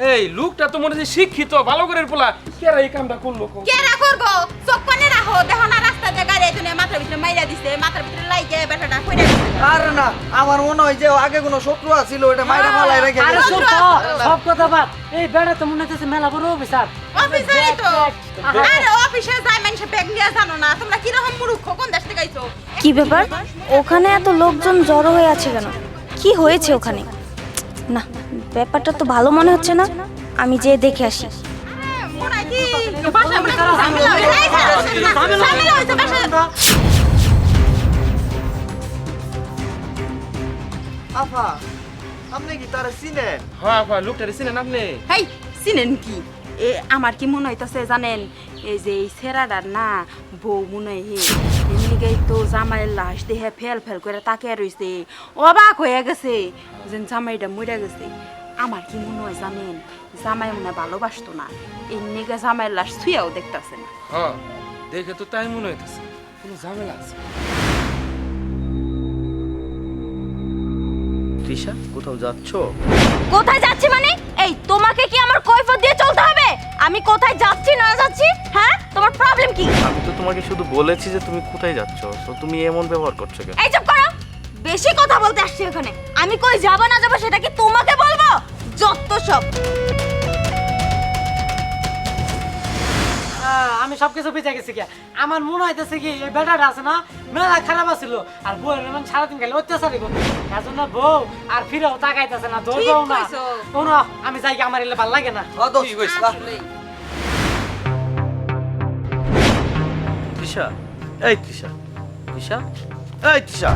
এই লোকটা তো মনে হচ্ছে শিক্ষিত ভালো করে পোলা। কেরা এই কামটা করল কো? কেরা করব চোখ পানে রাখো দেখো না রাস্তা দিয়ে গাড়ি এখানে মাথার ভিতরে মাইরা দিছে মাথার ভিতরে লাইগে বেটাটা কইরা দিছে। আর না আমার মনে হয় যে আগে কোনো শত্রু আছিল ওটা মাইরা ফালাই রেখে আরে। সব সব কথা বাদ। এই বেড়া তো মনে হচ্ছে মেলা বড় অফিসার। অফিসারই তো। আরে অফিসে যাই মানুষে ব্যাগ নিয়ে জানো না তোমরা কীরকম মূর্খ কোন দেশ থেকে আইছো? কি ব্যাপার? ওখানে এত লোকজন জড়ো হয়ে আছে কেন? কি হয়েছে ওখানে? না ব্যাপারটা তো ভালো মনে হচ্ছে না। আমি যেয়ে দেখে আসি। আফা আপনি কি তারা চিনেন? হ্যাঁ লোকটা চিনেন আপনি? হেই চিনেন কি? এ আমার কি মনে হইতাছে জানেন? এই যে এই সেরাডার না বউ মনে হয় হে এমনিকেই তো জামাইয়ের লাশ দেহে ফেল ফেল করে তাকে রইছে। অবাক হয়ে গেছে যে জামাইটা মরে গেছে। আমার কি মনে হয় জানেন? জামাই মনে ভালোবাসতো না। এমনিকে জামাইয়ের লাশ ছুঁয়াও দেখতাছে না। হ্যাঁ দেখে তো তাই মনে হইতেছে। কোনো ঝামেলা আছে? তৃষা কোথাও যাচ্ছ? কোথায় যাচ্ছি মানে? এই তোমাকে কি আমার কৈফত দিয়ে চলতে হবে? আমি কোথায় যাচ্ছি না যাচ্ছি? হ্যাঁ? তোমার প্রবলেম কি? আমি তো তোমাকে শুধু বলেছি যে তুমি কোথায় যাচ্ছ তো তুমি এমন ব্যবহার করছ কেন? এই চুপ করো! বেশি কথা বলতে আসছি এখানে। আমি কই যাব না যাব সেটা কি তোমাকে বলব? যত সব। আমি সবকিছু বেঁচে গেছি কি? আমার মনে হইতেছে কি এই বেটাটা আছে না মেলা খারাপ আছিল। আর বউ মানে সারাদিন খালি অত্যাচারই করতো। তার জন্য বউ আর ফিরেও তাকাইতেছে না ধরবেও না। কইছো। আমি যাই আমার এলে ভালো লাগে না। তৃষা এই তৃষা। তৃষা? এই তৃষা।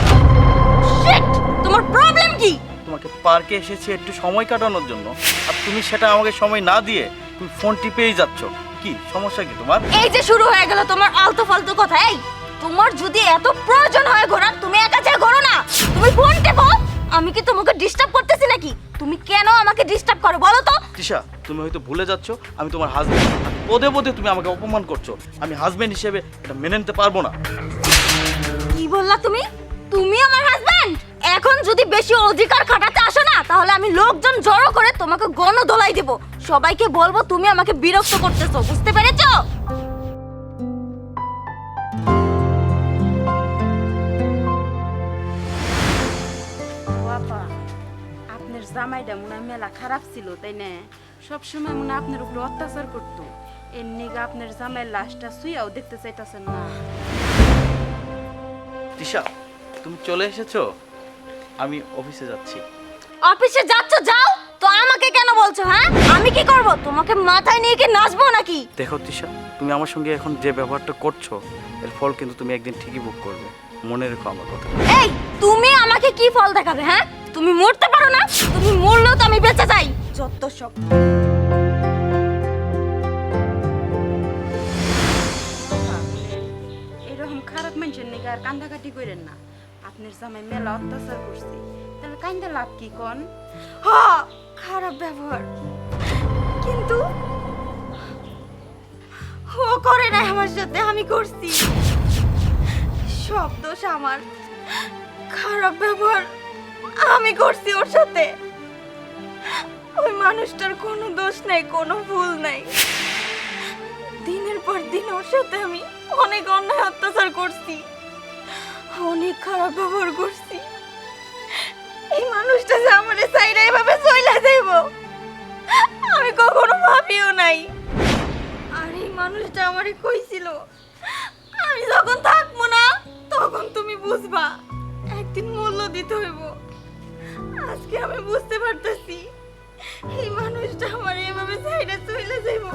তোমার প্রবলেম কি? তোমাকে পার্কে এসেছি একটু সময় কাটানোর জন্য। আর তুমি সেটা আমাকে সময় না দিয়ে তুমি ফোন টিপেই যাচ্ছ। কি? সমস্যা কি তোমার? এই যে শুরু হয়ে গেল তোমার আলতু ফালতু কথা এই! তোমার যদি এত প্রয়োজন হয় ঘোরার তুমি একা চেয়ে ঘোরো না! তুমি ফোন টেপো! আমি কি তোমাকে ডিস্টার্ব করতেছি নাকি? তুমি কেন আমাকে ডিস্টার্ব করো বলো তো? তৃষা তুমি হয়তো ভুলে যাচ্ছ আমি তোমার হাজবেন্ড পদে পদে তুমি আমাকে অপমান করছ। আমি হাজবেন্ড হিসেবে এটা মেনে নিতে পারব না। কি বললা তুমি? তুমি আমার হাজবেন্ড এখন যদি বেশি অধিকার খাটাতে আসো না তাহলে আমি লোকজন জড়ো করে তোমাকে গণ দোলাই দেব। সবাইকে বলব তুমি আমাকে বিরক্ত করতেছো বুঝতে পেরেছ? আপনার জামাইটা মনে মেলা খারাপ ছিল তাই না? সবসময় মনে আপনার উপরে অত্যাচার করতো। এর নিগে আপনার জামাইয়ের লাশটা শুয়াও দেখতে চাইতেছেন না। তুমি চলে এসেছ? আমি অফিসে যাচ্ছি। অফিসে যাচ্ছ? যাও! তো আমাকে কেন বলছো হ্যাঁ? আমি কি করব? তোমাকে মাথায় নিয়ে কি নাচবো নাকি? দেখো তৃষা তুমি আমার সঙ্গে এখন যে ব্যবহারটা করছ এর ফল কিন্তু তুমি একদিন ঠিকই ভোগ করবে। মনে রেখো আমার কথা। এই তুমি আমাকে কি ফল দেখাবে হ্যাঁ? তুমি মরতে পারো না তুমি মরলেও তো আমি বেঁচে যাই। যত সব এরকম খারাপ মানুষের আর কান্দাকাটি করেন না। আপনার জামাই মেলা অত্যাচার করছে। তাহলে কান্দা লাভ কি কন? হ, খারাপ ব্যবহার। কিন্তু ও করে না আমার সাথে, আমি করছি। সব দোষ আমার। খারাপ ব্যবহার আমি করছি ওর সাথে। ওই মানুষটার কোনো দোষ নাই, কোনো ভুল নাই। দিনের পর দিন ওর সাথে আমি অনেক অন্যায় অত্যাচার করছি। অনেক খারাপ ব্যবহার করছি। এই মানুষটা যে আমার সাইডে এভাবে চইলা যাইব, আমি কখনো ভাবিও নাই। আর এই মানুষটা আমারে কইছিল, আমি যখন থাকব না, তখন তুমি বুঝবা, একদিন মূল্য দিতে হইব। আজকে আমি বুঝতে পারতেছি, এই মানুষটা আমার এভাবে সাইডে চইলা যাইব।